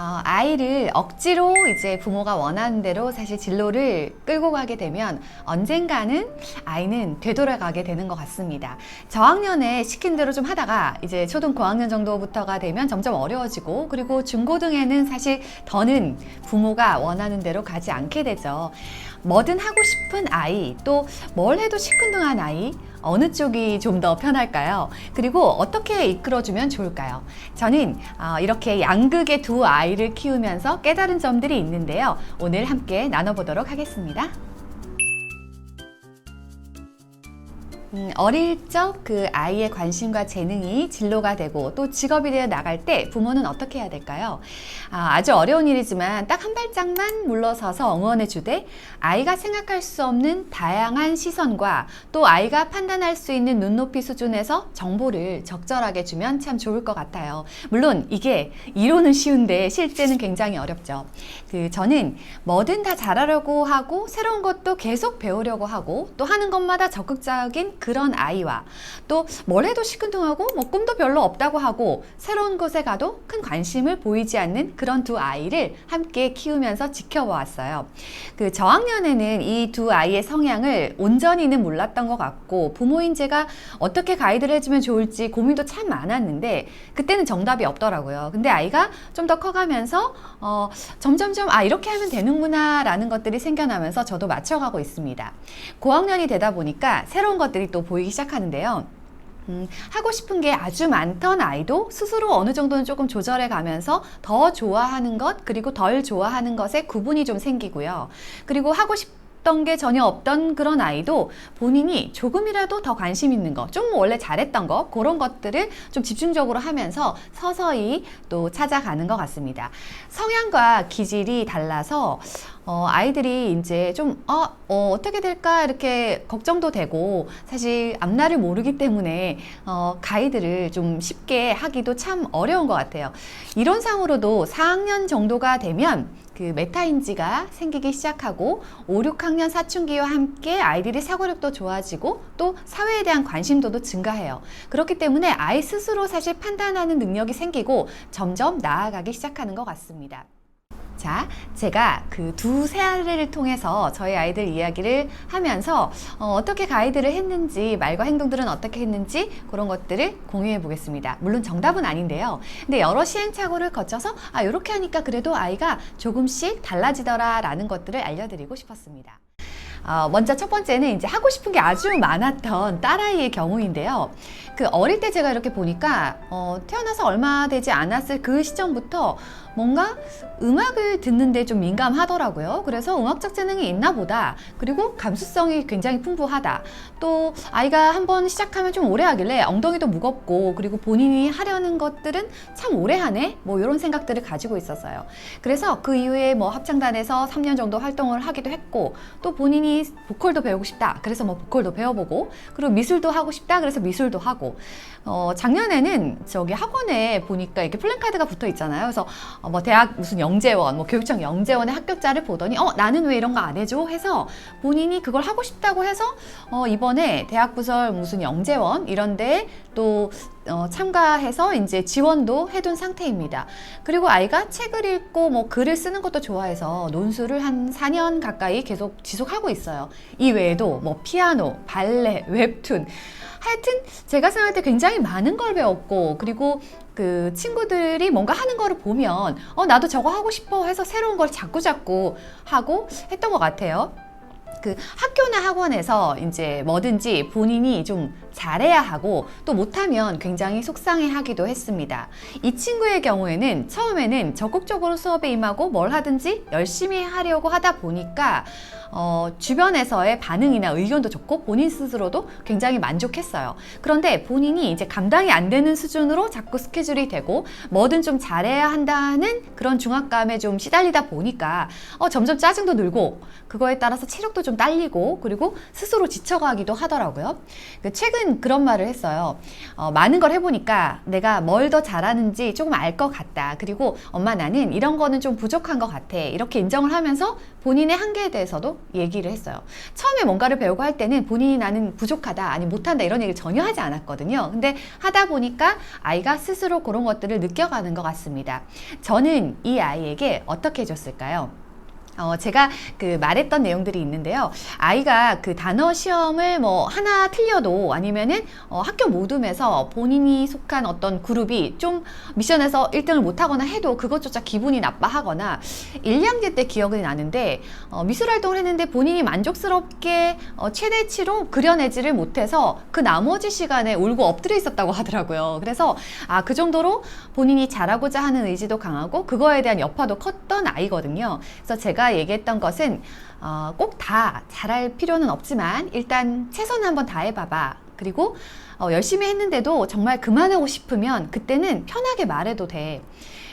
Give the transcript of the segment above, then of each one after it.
어, 아이를 억지로 이제 부모가 원하는 대로 사실 진로를 끌고 가게 되면 언젠가는 아이는 되돌아가게 되는 것 같습니다. 저학년에 시킨 대로 좀 하다가 이제 초등 고학년 정도부터가 되면 점점 어려워지고 그리고 중고등에는 사실 더는 부모가 원하는 대로 가지 않게 되죠. 뭐든 하고 싶은 아이 또 뭘 해도 시큰둥한 아이 어느 쪽이 좀 더 편할까요? 그리고 어떻게 이끌어주면 좋을까요? 저는 어, 이렇게 양극의 두 아이를 키우면서 깨달은 점들이 있는데요. 오늘 함께 나눠보도록 하겠습니다. 음, 어릴 적 그 아이의 관심과 재능이 진로가 되고 또 직업이 되어 나갈 때 부모는 어떻게 해야 될까요? 아, 주 어려운 일이지만 딱 한 발짝만 물러서서 응원해 주되 아이가 생각할 수 없는 다양한 시선과 또 아이가 판단할 수 있는 눈높이 수준에서 정보를 적절하게 주면 참 좋을 것 같아요. 물론 이게 이론은 쉬운데 실제는 굉장히 어렵죠. 그 저는 뭐든 다 잘하려고 하고 새로운 것도 계속 배우려고 하고 또 하는 것마다 적극적인 그런 아이와 또 뭘 해도 시큰둥하고 뭐 꿈도 별로 없다고 하고 새로운 곳에 가도 큰 관심을 보이지 않는 그런 두 아이를 함께 키우면서 지켜보았어요. 그 저학년에는 이 두 아이의 성향을 온전히는 몰랐던 것 같고 부모인 제가 어떻게 가이드를 해주면 좋을지 고민도 참 많았는데 그때는 정답이 없더라고요. 근데 아이가 좀 더 커가면서 어, 점점점 아 이렇게 하면 되는구나라는 것들이 생겨나면서 저도 맞춰가고 있습니다. 고학년이 되다 보니까 새로운 것들이 또 보이기 시작하는데요. 음, 하고 싶은 게 아주 많던 아이도 스스로 어느 정도는 조금 조절해 가면서 더 좋아하는 것 그리고 덜 좋아하는 것에 구분이 좀 생기고요. 그리고 하고 싶 던 게 전혀 없던 그런 아이도 본인이 조금이라도 더 관심 있는 거, 좀 원래 잘했던 거, 그런 것들을 좀 집중적으로 하면서 서서히 또 찾아가는 것 같습니다. 성향과 기질이 달라서 어, 아이들이 이제 좀, 어, 어, 어떻게 될까? 이렇게 걱정도 되고, 사실 앞날을 모르기 때문에, 어, 가이드를 좀 쉽게 하기도 참 어려운 것 같아요. 이론상으로도 4학년 정도가 되면, 그 메타인지가 생기기 시작하고 5, 6학년 사춘기와 함께 아이들이 사고력도 좋아지고 또 사회에 대한 관심도도 증가해요. 그렇기 때문에 아이 스스로 사실 판단하는 능력이 생기고 점점 나아가기 시작하는 것 같습니다. 자, 제가 그 두 세아를 통해서 저희 아이들 이야기를 하면서 어, 떻게 가이드를 했는지, 말과 행동들은 어떻게 했는지 그런 것들을 공유해 보겠습니다. 물론 정답은 아닌데요. 근데 여러 시행착오를 거쳐서 아, 이렇게 하니까 그래도 아이가 조금씩 달라지더라라는 것들을 알려드리고 싶었습니다. 어, 먼저 첫 번째는 이제 하고 싶은 게 아주 많았던 딸아이의 경우인데요. 그 어릴 때 제가 이렇게 보니까 어, 태어나서 얼마 되지 않았을 그 시점부터 뭔가 음악을 듣는데 좀 민감하더라고요. 그래서 음악적 재능이 있나 보다. 그리고 감수성이 굉장히 풍부하다. 또 아이가 한번 시작하면 좀 오래 하길래 엉덩이도 무겁고 그리고 본인이 하려는 것들은 참 오래 하네. 뭐 이런 생각들을 가지고 있었어요. 그래서 그 이후에 뭐 합창단에서 3년 정도 활동을 하기도 했고 또 본인이 보컬도 배우고 싶다. 그래서 뭐 보컬도 배워보고 그리고 미술도 하고 싶다. 그래서 미술도 하고 어, 작년에는 저기 학원에 보니까 이렇게 플랜카드가 붙어 있잖아요. 그래서 어, 뭐 대학 무슨 영재원, 뭐 교육청 영재원의 합격자를 보더니 어 나는 왜 이런 거 안 해줘? 해서 본인이 그걸 하고 싶다고 해서 어, 이번에 대학 부설 무슨 영재원 이런데 또 어, 참가해서 이제 지원도 해둔 상태입니다. 그리고 아이가 책을 읽고 뭐 글을 쓰는 것도 좋아해서 논술을 한 4년 가까이 계속 지속하고 있어요. 이 외에도 뭐 피아노, 발레, 웹툰 하여튼 제가 생각할 때 굉장히 많은 걸 배웠고 그리고 그 친구들이 뭔가 하는 거를 보면 어 나도 저거 하고 싶어 해서 새로운 걸 자꾸 자꾸 하고 했던 것 같아요. 그 학교나 학원에서 이제 뭐든지 본인이 좀 잘해야 하고 또 못하면 굉장히 속상해 하기도 했습니다. 이 친구의 경우에는 처음에는 적극적으로 수업에 임하고 뭘 하든지 열심히 하려고 하다 보니까 어, 주변에서의 반응이나 의견도 좋고 본인 스스로도 굉장히 만족했어요. 그런데 본인이 이제 감당이 안 되는 수준으로 자꾸 스케줄이 되고 뭐든 좀 잘해야 한다는 그런 중압감에 좀 시달리다 보니까 어, 점점 짜증도 늘고 그거에 따라서 체력도 좀 딸리고 그리고 스스로 지쳐가기도 하더라고요. 그 최근 실은 그런 말을 했어요. 어, 많은 걸 해보니까 내가 뭘 더 잘하는지 조금 알 것 같다. 그리고 엄마 나는 이런 거는 좀 부족한 것 같아. 이렇게 인정을 하면서 본인의 한계에 대해서도 얘기를 했어요. 처음에 뭔가를 배우고 할 때는 본인이 나는 부족하다, 아니 못한다 이런 얘기를 전혀 하지 않았거든요. 근데 하다 보니까 아이가 스스로 그런 것들을 느껴가는 것 같습니다. 저는 이 아이에게 어떻게 해줬을까요? 어, 제가 그 말했던 내용들이 있는데요. 아이가 그 단어 시험을 뭐 하나 틀려도 아니면은 어, 학교 모둠에서 본인이 속한 어떤 그룹이 좀 미션에서 1등을 못하거나 해도 그것조차 기분이 나빠하거나 1, 2학년 때 기억이 나는데 어, 미술 활동을 했는데 본인이 만족스럽게 어, 최대치로 그려내지를 못해서 그 나머지 시간에 울고 엎드려 있었다고 하더라고요. 그래서 아, 그 정도로 본인이 잘하고자 하는 의지도 강하고 그거에 대한 여파도 컸던 아이거든요. 그래서 제가 얘기했던 것은 어, 꼭 다 잘할 필요는 없지만 일단 최선 한번 다해봐봐. 그리고 어, 열심히 했는데도 정말 그만하고 싶으면 그때는 편하게 말해도 돼.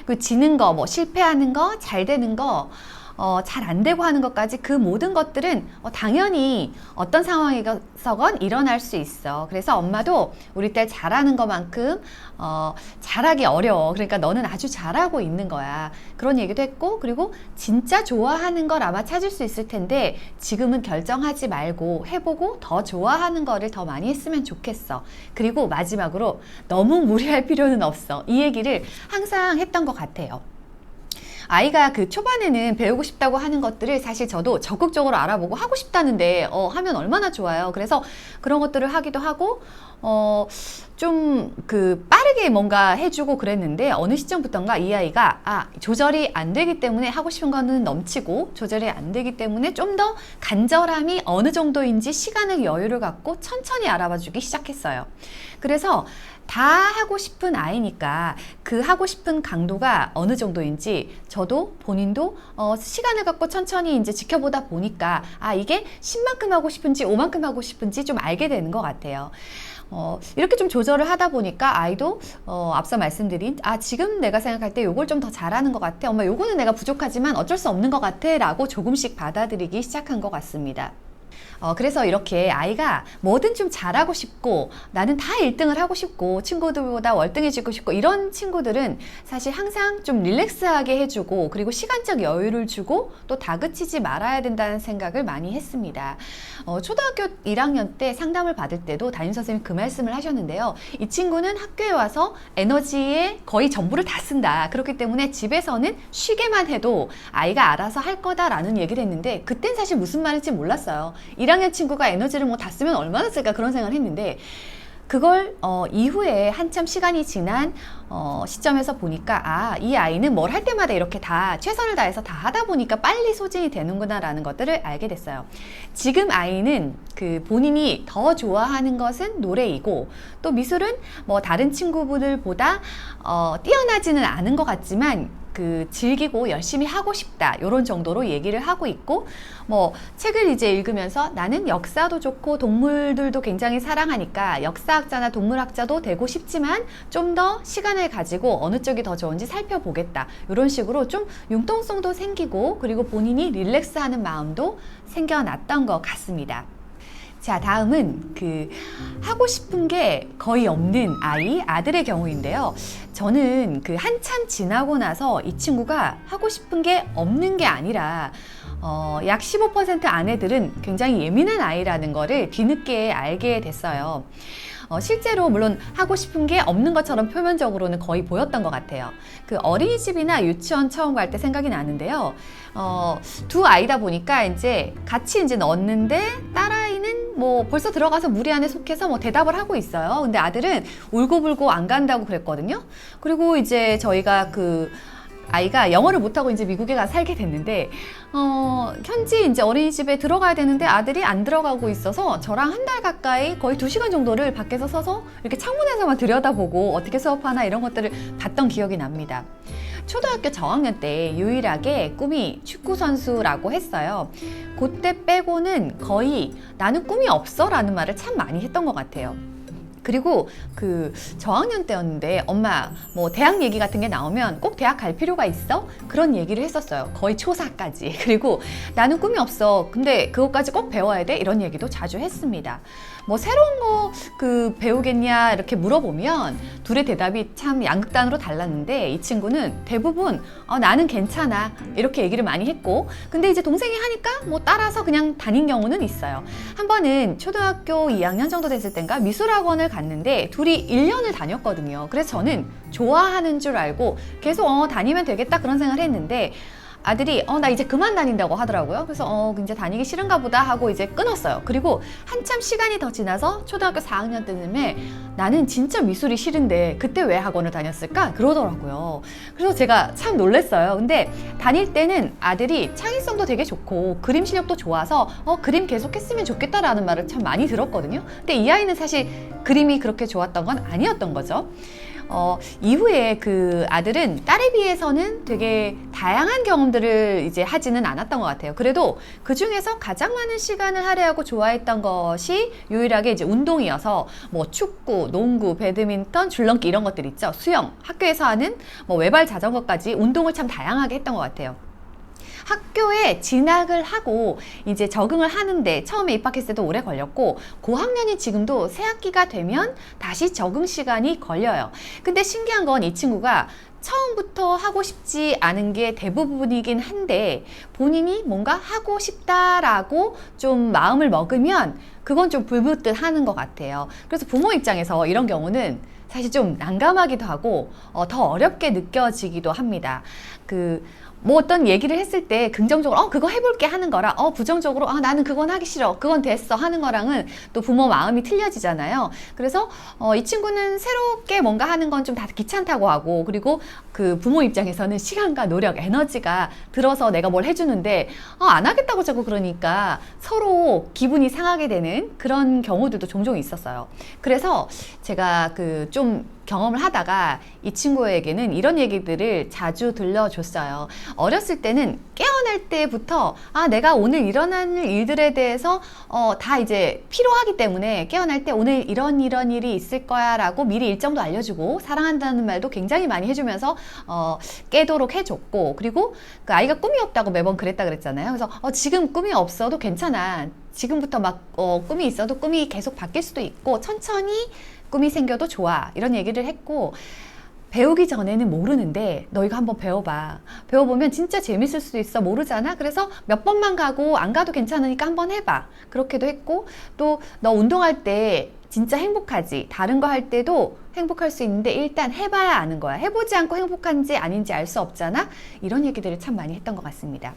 그 지는 거, 뭐 실패하는 거, 잘 되는 거, 어, 잘 안 되고 하는 것까지 그 모든 것들은 어, 당연히 어떤 상황에서건 일어날 수 있어. 그래서 엄마도 우리 딸 잘하는 것만큼 어, 잘하기 어려워. 그러니까 너는 아주 잘하고 있는 거야. 그런 얘기도 했고, 그리고 진짜 좋아하는 걸 아마 찾을 수 있을 텐데 지금은 결정하지 말고 해보고 더 좋아하는 거를 더 많이 했으면 좋겠어. 그리고 마지막으로 너무 무리할 필요는 없어. 이 얘기를 항상 했던 것 같아요. 아이가 그 초반에는 배우고 싶다고 하는 것들을 사실 저도 적극적으로 알아보고 하고 싶다는데 어, 하면 얼마나 좋아요. 그래서 그런 것들을 하기도 하고 어, 좀 그 빠르게 뭔가 해주고 그랬는데 어느 시점부터인가 이 아이가 아 조절이 안 되기 때문에 하고 싶은 거는 넘치고 조절이 안 되기 때문에 좀 더 간절함이 어느 정도인지 시간을 여유를 갖고 천천히 알아봐 주기 시작했어요. 그래서 다 하고 싶은 아이니까 그 하고 싶은 강도가 어느 정도인지 저도 본인도 어, 시간을 갖고 천천히 이제 지켜보다 보니까 아 이게 10만큼 하고 싶은지 5만큼 하고 싶은지 좀 알게 되는 것 같아요. 어, 이렇게 좀 조절을 하다 보니까 아이도 어, 앞서 말씀드린 아 지금 내가 생각할 때 요걸 좀 더 잘하는 것 같아 엄마 요거는 내가 부족하지만 어쩔 수 없는 것 같아 라고 조금씩 받아들이기 시작한 것 같습니다. 어, 그래서 이렇게 아이가 뭐든 좀 잘하고 싶고 나는 다 1등을 하고 싶고 친구들보다 월등해지고 싶고 이런 친구들은 사실 항상 좀 릴렉스하게 해주고 그리고 시간적 여유를 주고 또 다그치지 말아야 된다는 생각을 많이 했습니다. 어, 초등학교 1학년 때 상담을 받을 때도 담임 선생님이 그 말씀을 하셨는데요. 이 친구는 학교에 와서 에너지의 거의 전부를 다 쓴다. 그렇기 때문에 집에서는 쉬게만 해도 아이가 알아서 할 거다라는 얘기를 했는데 그땐 사실 무슨 말인지 몰랐어요. 1학년 친구가 에너지를 뭐 다 쓰면 얼마나 쓸까 그런 생각을 했는데 그걸 어, 이후에 한참 시간이 지난 어, 시점에서 보니까 아, 이 아이는 뭘 할 때마다 이렇게 다 최선을 다해서 다 하다 보니까 빨리 소진이 되는구나라는 것들을 알게 됐어요. 지금 아이는 그 본인이 더 좋아하는 것은 노래이고 또 미술은 뭐 다른 친구분들보다 어, 뛰어나지는 않은 것 같지만 그 즐기고 열심히 하고 싶다 이런 정도로 얘기를 하고 있고 뭐 책을 이제 읽으면서 나는 역사도 좋고 동물들도 굉장히 사랑하니까 역사학자나 동물학자도 되고 싶지만 좀 더 시간을 가지고 어느 쪽이 더 좋은지 살펴보겠다 이런 식으로 좀 융통성도 생기고 그리고 본인이 릴렉스하는 마음도 생겨났던 것 같습니다. 자, 다음은 그 하고 싶은 게 거의 없는 아이, 아들의 경우인데요. 저는 그 한참 지나고 나서 이 친구가 하고 싶은 게 없는 게 아니라 어, 약 15% 아내들은 굉장히 예민한 아이라는 거를 뒤늦게 알게 됐어요. 어, 실제로 물론 하고 싶은 게 없는 것처럼 표면적으로는 거의 보였던 것 같아요. 그 어린이집이나 유치원 처음 갈 때 생각이 나는데요. 어, 두 아이다 보니까 이제 같이 이제 넣었는데 딸아이는 뭐 벌써 들어가서 무리 안에 속해서 뭐 대답을 하고 있어요. 근데 아들은 울고불고 안 간다고 그랬거든요. 그리고 이제 저희가 그 아이가 영어를 못하고 이제 미국에 가 살게 됐는데, 어, 현지 이제 어린이집에 들어가야 되는데 아들이 안 들어가고 있어서 저랑 한 달 가까이 거의 두 시간 정도를 밖에서 서서 이렇게 창문에서만 들여다보고 어떻게 수업하나 이런 것들을 봤던 기억이 납니다. 초등학교 저학년 때 유일하게 꿈이 축구 선수라고 했어요. 그때 빼고는 거의 나는 꿈이 없어 라는 말을 참 많이 했던 것 같아요. 그리고 그 저학년 때였는데 엄마 뭐 대학 얘기 같은 게 나오면 꼭 대학 갈 필요가 있어? 그런 얘기를 했었어요. 거의 초사까지. 그리고 나는 꿈이 없어. 근데 그것까지 꼭 배워야 돼? 이런 얘기도 자주 했습니다. 뭐 새로운 거 그 배우겠냐 이렇게 물어보면 둘의 대답이 참 양극단으로 달랐는데 이 친구는 대부분 어, 나는 괜찮아 이렇게 얘기를 많이 했고 근데 이제 동생이 하니까 뭐 따라서 그냥 다닌 경우는 있어요. 한 번은 초등학교 2학년 정도 됐을 땐가 미술학원을 갔는데 둘이 1년을 다녔거든요. 그래서 저는 좋아하는 줄 알고 계속 어, 다니면 되겠다 그런 생각을 했는데 아들이 어 나 이제 그만 다닌다고 하더라고요. 그래서 어 이제 다니기 싫은가 보다 하고 이제 끊었어요. 그리고 한참 시간이 더 지나서 초등학교 4학년 때쯤에 나는 진짜 미술이 싫은데 그때 왜 학원을 다녔을까 그러더라고요. 그래서 제가 참 놀랐어요. 근데 다닐 때는 아들이 창의성도 되게 좋고 그림 실력도 좋아서 어 그림 계속 했으면 좋겠다라는 말을 참 많이 들었거든요. 근데 이 아이는 사실 그림이 그렇게 좋았던 건 아니었던 거죠. 어, 이후에 그 아들은 딸에 비해서는 되게 다양한 경험들을 이제 하지는 않았던 것 같아요. 그래도 그 중에서 가장 많은 시간을 할애하고 좋아했던 것이 유일하게 이제 운동이어서 뭐 축구, 농구, 배드민턴, 줄넘기 이런 것들 있죠. 수영, 학교에서 하는 뭐 외발 자전거까지 운동을 참 다양하게 했던 것 같아요. 학교에 진학을 하고 이제 적응을 하는데 처음에 입학했을 때도 오래 걸렸고 고학년이 지금도 새 학기가 되면 다시 적응 시간이 걸려요. 근데 신기한 건 이 친구가 처음부터 하고 싶지 않은 게 대부분이긴 한데 본인이 뭔가 하고 싶다라고 좀 마음을 먹으면 그건 좀 불붙듯 하는 것 같아요. 그래서 부모 입장에서 이런 경우는 사실 좀 난감하기도 하고 어, 더 어렵게 느껴지기도 합니다. 그뭐 어떤 얘기를 했을 때 긍정적으로 어 그거 해볼게 하는 거랑 어 부정적으로. 아 나는 그건 하기 싫어. 그건 됐어. 하는 거랑은 또 부모 마음이 틀려지잖아요. 그래서 어, 이 친구는 새롭게 뭔가 하는 건 좀 다 귀찮다고 하고 그리고 그 부모 입장에서는 시간과 노력, 에너지가 들어서 내가 뭘 해주는데 어, 안 하겠다고 자꾸 그러니까. 서로 기분이 상하게 되는 그런 경우들도 종종 있었어요. 그래서 제가 그좀 경험을 하다가 이 친구에게는 이런 얘기들을 자주 들려줬어요. 어렸을 때는 깨어날 때부터 아 내가 오늘 일어나는 일들에 대해서 어, 다 이제 필요하기 때문에 깨어날 때 오늘 이런 이런 일이 있을 거야라고 미리 일정도 알려주고 사랑한다는 말도 굉장히 많이 해주면서 어, 깨도록 해줬고 그리고 그 아이가 꿈이 없다고 매번 그랬다 그랬잖아요. 그래서 어, 지금 꿈이 없어도 괜찮아. 지금부터 막 어, 꿈이 있어도 꿈이 계속 바뀔 수도 있고 천천히 꿈이 생겨도 좋아. 이런 얘기를 했고 배우기 전에는 모르는데 너 이거 한번 배워봐. 배워보면 진짜 재밌을 수도 있어. 모르잖아. 그래서 몇 번만 가고 안 가도 괜찮으니까 한번 해봐. 그렇게도 했고 또 너 운동할 때 진짜 행복하지. 다른 거 할 때도 행복할 수 있는데 일단 해봐야 아는 거야. 해보지 않고 행복한지 아닌지 알 수 없잖아. 이런 얘기들을 참 많이 했던 것 같습니다.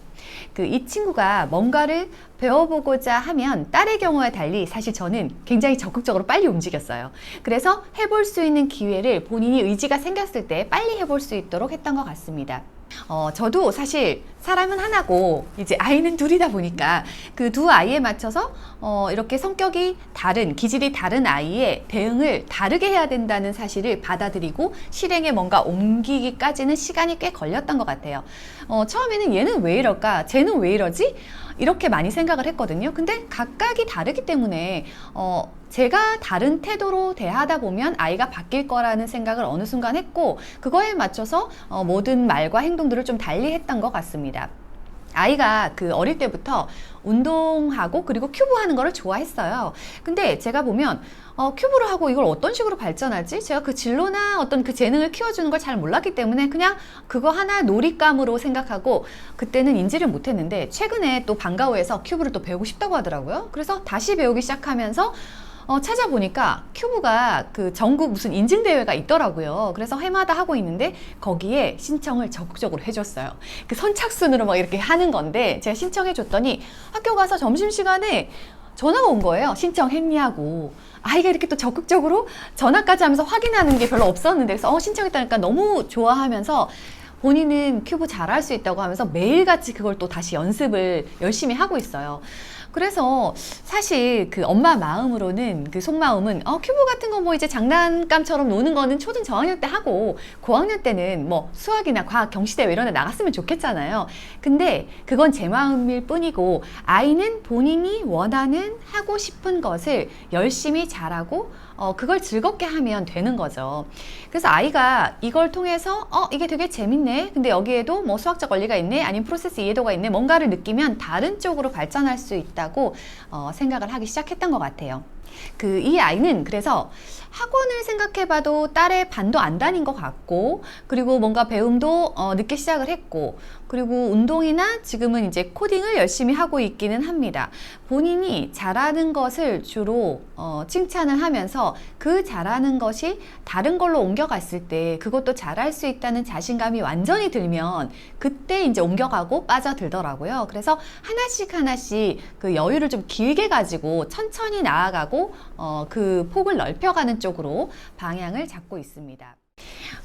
그 이 친구가 뭔가를 배워보고자 하면 딸의 경우와 달리 사실 저는 굉장히 적극적으로 빨리 움직였어요. 그래서 해볼 수 있는 기회를 본인이 의지가 생겼을 때 빨리 해볼 수 있도록 했던 것 같습니다. 어, 저도 사실 사람은 하나고 이제 아이는 둘이다 보니까 그 두 아이에 맞춰서 어, 이렇게 성격이 다른, 기질이 다른 아이의 대응을 다르게 해야 된다는 사실을 받아들이고 실행에 뭔가 옮기기까지는 시간이 꽤 걸렸던 것 같아요. 어, 처음에는 얘는 왜 이럴까? 쟤는 왜 이러지? 이렇게 많이 생각을 했거든요. 근데 각각이 다르기 때문에 어, 제가 다른 태도로 대하다 보면 아이가 바뀔 거라는 생각을 어느 순간 했고 그거에 맞춰서 어, 모든 말과 행동들을 좀 달리 했던 것 같습니다. 아이가 그 어릴 때부터 운동하고 그리고 큐브 하는 거를 좋아했어요. 근데 제가 보면 어, 큐브를 하고 이걸 어떤 식으로 발전할지 제가 그 진로나 어떤 그 재능을 키워주는 걸 잘 몰랐기 때문에 그냥 그거 하나 놀잇감으로 생각하고 그때는 인지를 못했는데 최근에 또 방과후에서 큐브를 또 배우고 싶다고 하더라고요. 그래서 다시 배우기 시작하면서 어, 찾아보니까 큐브가 그 전국 무슨 인증대회가 있더라고요. 그래서 해마다 하고 있는데 거기에 신청을 적극적으로 해줬어요. 그 선착순으로 막 이렇게 하는 건데 제가 신청해줬더니 학교 가서 점심시간에 전화가 온 거예요. 신청했냐고. 아이가 이렇게 또 적극적으로 전화까지 하면서 확인하는 게 별로 없었는데 그래서 어, 신청했다니까 너무 좋아하면서 본인은 큐브 잘할 수 있다고 하면서 매일같이 그걸 또 다시 연습을 열심히 하고 있어요. 그래서 사실 그 엄마 마음으로는 그 속마음은 어 큐브 같은 거 뭐 이제 장난감처럼 노는 거는 초등 저학년 때 하고 고학년 때는 뭐 수학이나 과학 경시대회 이런 데 나갔으면 좋겠잖아요. 근데 그건 제 마음일 뿐이고 아이는 본인이 원하는 하고 싶은 것을 열심히 잘하고 어, 그걸 즐겁게 하면 되는 거죠. 그래서 아이가 이걸 통해서 어, 이게 되게 재밌네. 근데 여기에도 뭐 수학적 원리가 있네. 아니면 프로세스 이해도가 있네. 뭔가를 느끼면 다른 쪽으로 발전할 수 있다 고 어, 생각을 하기 시작했던 것 같아요. 그 이 아이는 그래서 학원을 생각해봐도 딸의 반도 안 다닌 것 같고 그리고 뭔가 배움도 어, 늦게 시작을 했고 그리고 운동이나 지금은 이제 코딩을 열심히 하고 있기는 합니다. 본인이 잘하는 것을 주로 어, 칭찬을 하면서 그 잘하는 것이 다른 걸로 옮겨갔을 때 그것도 잘할 수 있다는 자신감이 완전히 들면 그때 이제 옮겨가고 빠져들더라고요. 그래서 하나씩 하나씩 그 여유를 좀 길게 가지고 천천히 나아가고 어, 그 폭을 넓혀가는 쪽으로 방향을 잡고 있습니다.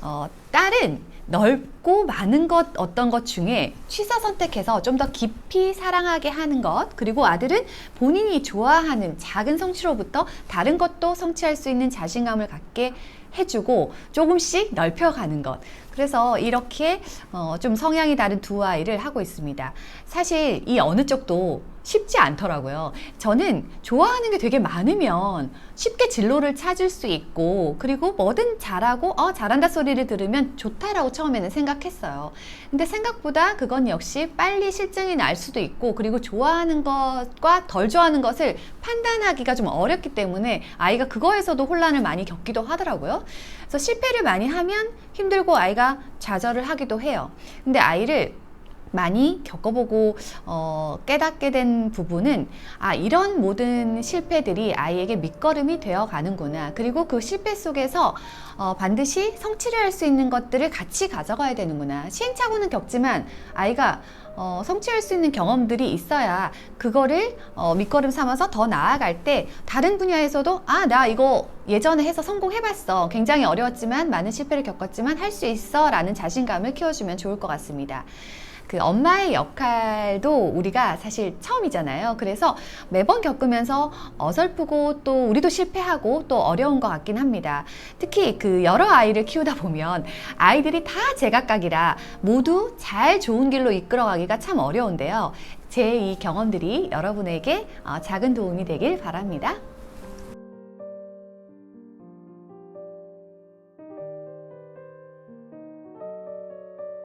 어, 딸은 넓고 많은 것 어떤 것 중에 취사 선택해서 좀 더 깊이 사랑하게 하는 것 그리고 아들은 본인이 좋아하는 작은 성취로부터 다른 것도 성취할 수 있는 자신감을 갖게 해주고 조금씩 넓혀가는 것 그래서 이렇게 어, 좀 성향이 다른 두 아이를 하고 있습니다. 사실 이 어느 쪽도 쉽지 않더라고요. 저는 좋아하는 게 되게 많으면 쉽게 진로를 찾을 수 있고 그리고 뭐든 잘하고 어 잘한다 소리를 들으면 좋다라고 처음에는 생각했어요. 근데 생각보다 그건 역시 빨리 실증이 날 수도 있고 그리고 좋아하는 것과 덜 좋아하는 것을 판단하기가 좀 어렵기 때문에 아이가 그거에서도 혼란을 많이 겪기도 하더라고요. 그래서 실패를 많이 하면 힘들고 아이가 좌절을 하기도 해요. 근데 아이를 많이 겪어보고 어, 깨닫게 된 부분은 아 이런 모든 실패들이 아이에게 밑거름이 되어 가는구나. 그리고 그 실패 속에서 어, 반드시 성취를 할 수 있는 것들을 같이 가져가야 되는구나. 시행착오는 겪지만 아이가 어, 성취할 수 있는 경험들이 있어야 그거를 어, 밑거름 삼아서 더 나아갈 때 다른 분야에서도 아 나 이거 예전에 해서 성공해봤어. 굉장히 어려웠지만 많은 실패를 겪었지만 할 수 있어 라는 자신감을 키워주면 좋을 것 같습니다. 그 엄마의 역할도 우리가 사실 처음이잖아요. 그래서 매번 겪으면서 어설프고 또 우리도 실패하고 또 어려운 것 같긴 합니다. 특히 그 여러 아이를 키우다 보면 아이들이 다 제각각이라 모두 잘 좋은 길로 이끌어가기가 참 어려운데요. 제 이 경험들이 여러분에게 어, 작은 도움이 되길 바랍니다.